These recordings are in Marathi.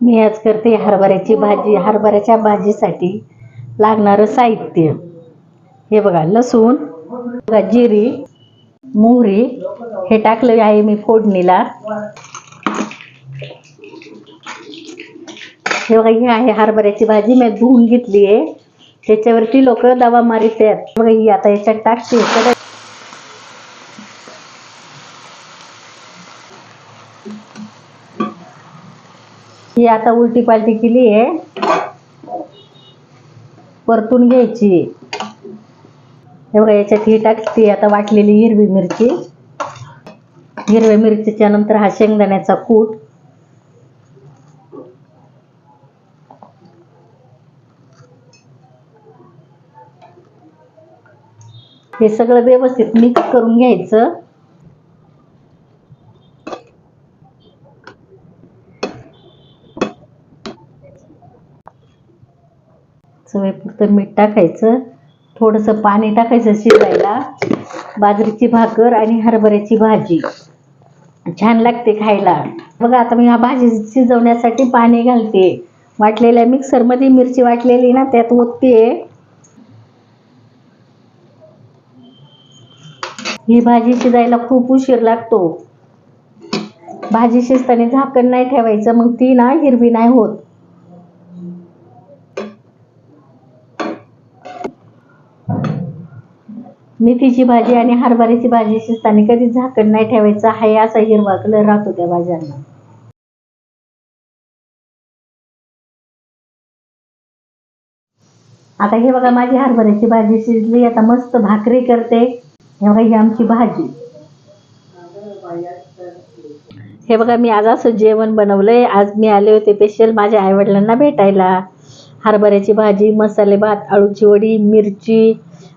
मी आज करते हरभऱ्याची भाजी. हरभऱ्याच्या भाजीसाठी लागणारं साहित्य. हे बघा लसूण बघा जिरी मोहरी हे टाकलं आहे मी फोडणीला. हे बघा ही आहे हरभऱ्याची भाजी. मी धुवून घेतली आहे. त्याच्यावरती लोक दवा मारित आहेत. बघा ही आता याच्यात टाकते. कढई- ही आता उलटी पालटी केली आहे. परतून घ्यायची. हे बघा याच्यात ही टाकते आता वाटलेली हिरवी मिरची. हिरव्या मिरचीच्या नंतर हा शेंगदाण्याचा कूट. हे सगळं व्यवस्थित मिक्स करून घ्यायचं. चवीपुरतं मीठ टाकायचं थोडंसं पाणी टाकायचं शिजायला बाजरीची भाकर आणि हरभऱ्याची भाजी. छान लागते खायला. बघा आता मी ह्या भाजी शिजवण्यासाठी पाणी घालते. वाटलेल्या मिक्सरमध्ये मिरची वाटलेली ना त्यात ओतते. ही भाजी शिजायला खूप उशीर लागतो. भाजी शिजताना झाकण नाही ठेवायचं मग ती ना हिरवी नाही होत. मेथीची भाजी आणि हरभऱ्याची भाजी शिजताना कधी झाकण नाही ठेवायचं हाय असा हिरवा कलर राहतो त्या भाज्यांना. आता हे बघा माझी हरभऱ्याची भाजी शिजली आता मस्त भाकरी करते. हे बघा ही आमची भाजी. हे बघा मी आज असं जेवण बनवलंय. आज मी आले होते स्पेशल माझ्या आईवडिलांना भेटायला. हरभऱ्याची भाजी मसाले भात आळूची वडी मिरची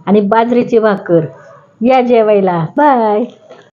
आणि बाजरीची भाकर. या जेवायला. बाय.